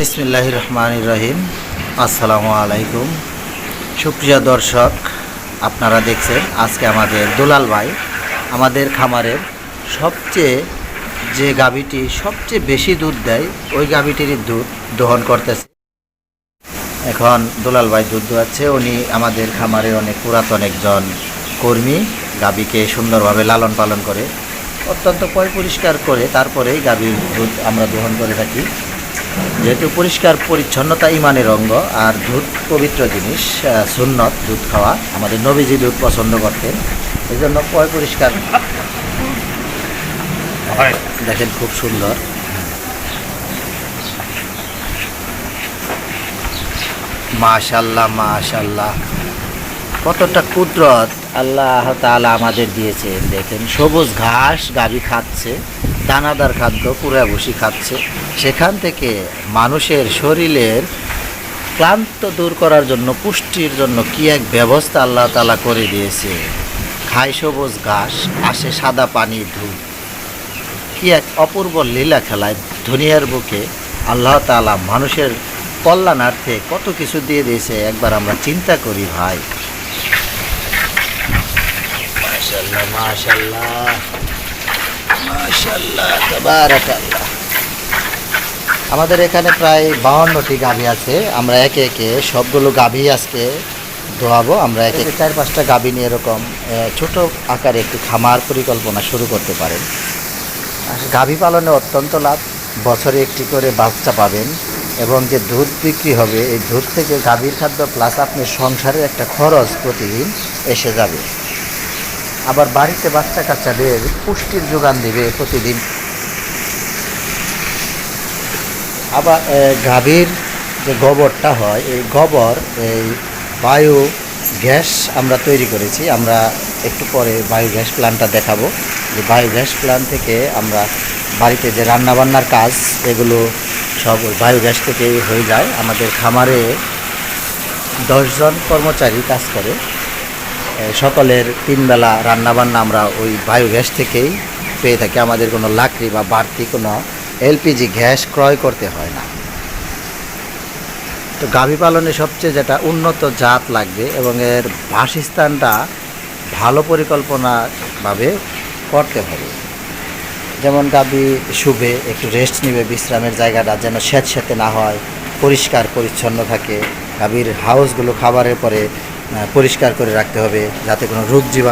বিসমিল্লাহ রহমান রহিম আসসালামু আলাইকুম সুপ্রিয় দর্শক, আপনারা দেখছেন আজকে আমাদের দুলাল ভাই। আমাদের খামারের সবচেয়ে যে গাভীটি সবচেয়ে বেশি দুধ দেয়, ওই গাভীটিরই দুধ দহন করতেছে। এখন দুলাল ভাই দুধ দোয়াচ্ছে। উনি আমাদের খামারের অনেক পুরাতন একজন কর্মী। গাভীকে সুন্দরভাবে লালন পালন করে অত্যন্ত পয় পরিষ্কার করে তারপরেই গাভীর দুধ আমরা দহন করে থাকি। যেহেতু পরিষ্কার পরিচ্ছন্নতা ইমানের অঙ্গ আর দুধ পবিত্র জিনিস সুন্নত দুধ খাওয়া আমাদের নবীজি দুধ পছন্দ করতেন। এই জন্য পয় পরিষ্কার। দেখেন খুব সুন্দর। মাশাল্লাহ মাশাল্লাহ। কতটা কুদরত। আল্লাহ তাআলা আমাদের দিয়েছেন, দেখেন, সবুজ ঘাস গাভী খাচ্ছে, দানাদার খাদ্য ভুসি খাচ্ছে। সেখান থেকে মানুষের শরীরের ক্লান্ত দূর করার জন্য, পুষ্টির জন্য কি এক ব্যবস্থা আল্লাহ তালা করে দিয়েছে? খায় সবুজ ঘাস, আসে সাদা পানি, ধূপ। কি এক অপূর্ব লীলা খেলায় দুনিয়ার বুকে আল্লাহ তাআলা মানুষের কল্যাণার্থে কত কিছু দিয়ে দিয়েছে, একবার আমরা চিন্তা করি ভাই। মাশাল্লাহ মাশাল্লাহ মাশাল্লাহ আমাদের এখানে প্রায় বাহান্নটি গাভী আছে। আমরা একে একে সবগুলো গাভী আজকে ধোয়াবো। আমরা একে চার পাঁচটা গাভী নিয়ে এরকম ছোট আকারে একটি খামার পরিকল্পনা শুরু করতে পারেন। গাভী পালনে অত্যন্ত লাভ। বছরে একটি করে বাচ্চা পাবেন এবং যে দুধ বিক্রি হবে, এই দুধ থেকে গাভীর খাদ্য প্লাস আপনার সংসারের একটা খরচ প্রতিদিন এসে যাবে। আবার বাড়িতে বাচ্চা কাচ্চাদের পুষ্টির যোগান দেবে প্রতিদিন। আবার গাভীর যে গোবরটা হয়, এই গোবর, এই বায়ু গ্যাস আমরা তৈরি করেছি। আমরা একটু পরে বায়ু গ্যাস প্ল্যান্টটা দেখাবো। যে বায়ু গ্যাস প্ল্যান্ট থেকে আমরা বাড়িতে যে রান্নাবান্নার কাজ, এগুলো সব বায়ু গ্যাস থেকেই হয়ে যায়। আমাদের খামারে দশজন কর্মচারী কাজ করে। সকলের তিনবেলা রান্নাবান্না আমরা ওই বায়ো গ্যাস থেকেই পেয়ে থাকি। আমাদের কোনো লাকড়ি বা বাড়তি কোনো এলপিজি গ্যাস ক্রয় করতে হয় না। তো গাভী পালনে সবচেয়ে যেটা উন্নত জাত লাগবে এবং এর বাসস্থানটা ভালো পরিকল্পনাভাবে করতে হবে। যেমন গাভী শুভে একটু রেস্ট নেবে, বিশ্রামের জায়গাটা যেন স্যাঁতস্যাঁতে না হয়, পরিষ্কার, পরিচ্ছন্ন থাকে। গাভীর হাউসগুলো খাবারের পরে পরিষ্কার করে রাখতে হবে যাতে কোনো রোগ জীবাণু